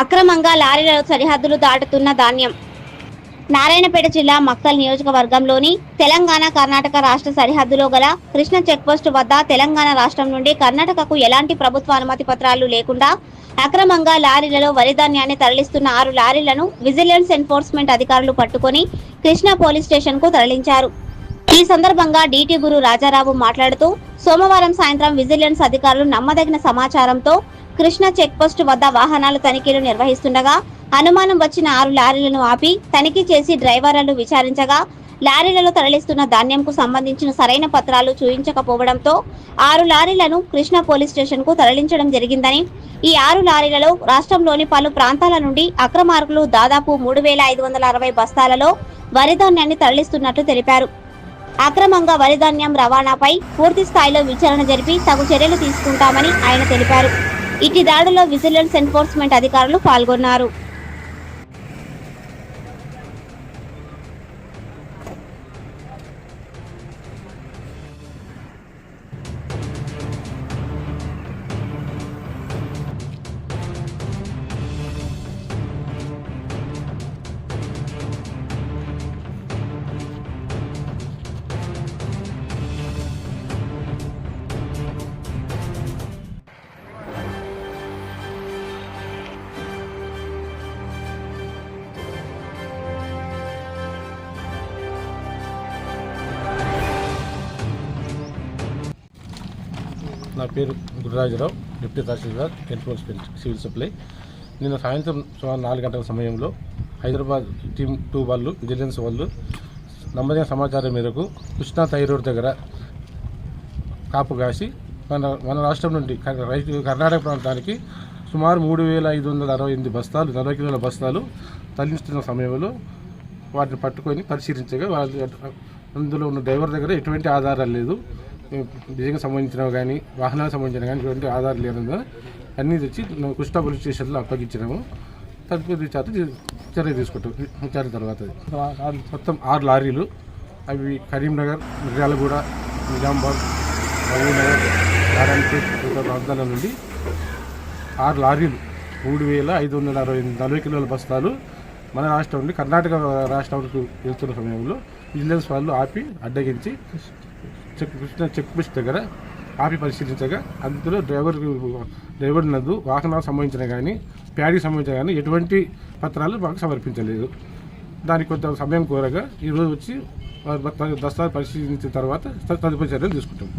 అక్రమంగా లారీలలో సరిహద్దులు దాటుతున్న ధాన్యం. నారాయణపేట జిల్లా మక్సల్ నియోజకవర్గంలోని తెలంగాణ కర్ణాటక రాష్ట్ర సరిహద్దులో గల కృష్ణ చెక్పోస్టు వద్ద తెలంగాణ రాష్ట్రం నుండి కర్ణాటకకు ఎలాంటి ప్రభుత్వ అనుమతి పత్రాలు లేకుండా అక్రమంగా లారీలలో వరి ధాన్యాన్ని తరలిస్తున్న ఆరు లారీలను విజిలెన్స్ ఎన్ఫోర్స్మెంట్ అధికారులు పట్టుకొని కృష్ణా పోలీస్ స్టేషన్కు తరలించారు. ఈ సందర్భంగా డీటీ గురు రాజారావు మాట్లాడుతూ సోమవారం సాయంత్రం విజిలెన్స్ అధికారులు నమ్మదగిన సమాచారంతో కృష్ణ చెక్పోస్ట్ వద్ద వాహనాలు తనిఖీలు నిర్వహిస్తుండగా అనుమానం వచ్చిన ఆరు లారీలను ఆపి తనిఖీ చేసి డ్రైవర్లను విచారించగా లారీలలో తరలిస్తున్న ధాన్యంకు సంబంధించిన సరైన పత్రాలు చూయించకపోవడంతో ఆరు లారీలను కృష్ణ పోలీస్ స్టేషన్కు తరలించడం జరిగిందని ఈ ఆరు లారీలలో రాష్ట్రంలోని పలు ప్రాంతాల నుండి అక్రమార్కులు దాదాపు మూడు వేల ఐదు వందల అరవై బస్తాలలో వరి ధాన్యాన్ని తరలిస్తున్నట్లు తెలిపారు. అక్రమంగా వరి ధాన్యం రవాణాపై పూర్తి స్థాయిలో విచారణ జరిపి తగు చర్యలు తీసుకుంటామని ఆయన తెలిపారు. ఇటు దాడిలో విజిలెన్స్ ఎన్ఫోర్స్మెంట్ అధికారులు పాల్గొన్నారు. నా పేరు Gururajarao deputy tahsildar enforcement civil supply. నిన్న సాయంత్రం సుమారు నాలుగు గంటల సమయంలో హైదరాబాద్ టీమ్ టూ వాళ్ళు విజిలెన్స్ వాళ్ళు నమ్మదైన సమాచారం మేరకు కృష్ణా తై రోడ్ దగ్గర కాపు కాసి మన మన రాష్ట్రం నుండి రైతు కర్ణాటక ప్రాంతానికి సుమారు మూడు వేల ఐదు వందల అరవై ఎనిమిది బస్తాలు నలభై కిలోల బస్తాలు తరలిస్తున్న సమయంలో వాటిని పట్టుకొని పరిశీలించగా వాళ్ళు అందులో ఉన్న డ్రైవర్ దగ్గర ఎటువంటి ఆధారాలు లేదు. నిజంగా సంబంధించినవి కానీ వాహనాలకు సంబంధించిన కానీ ఇటువంటి ఆధారాలు లేదు అన్నీ తెచ్చి కృష్ణా పోలీస్ స్టేషన్లో అప్పగించినాము. తదుపరి చేత చర్య తీసుకుంటాం. చర్య తర్వాత మొత్తం ఆరు లారీలు. అవి కరీంనగర్ మిర్యాలగూడ నిజామాబాద్ మహబూబ్నగర్ నారాయణపేట్ ప్రాంతాల నుండి ఆరు లారీలు. మూడు వేల ఐదు వందల అరవై నలభై కిలోల బస్తాలు మన రాష్ట్రం నుండి కర్ణాటక రాష్ట్రానికి వెళ్తున్న సమయంలో విజిలెన్స్ వాళ్ళు ఆపి అడ్డగించి చెక్ కృష్ణ చెక్ పోస్ట్ దగ్గర ఆపి పరిశీలించగా అందులో డ్రైవర్ డ్రైవర్ నందు వాహనాలకు సంబంధించిన కానీ ప్యాడీకి సంబంధించిన కానీ ఎటువంటి పత్రాలు మాకు సమర్పించలేదు. దానికి కొంత సమయం కోరగా ఈరోజు వచ్చి దస్తా దస్తాలు పరిశీలించిన తర్వాత తదుపరి చర్యలు తీసుకుంటాం.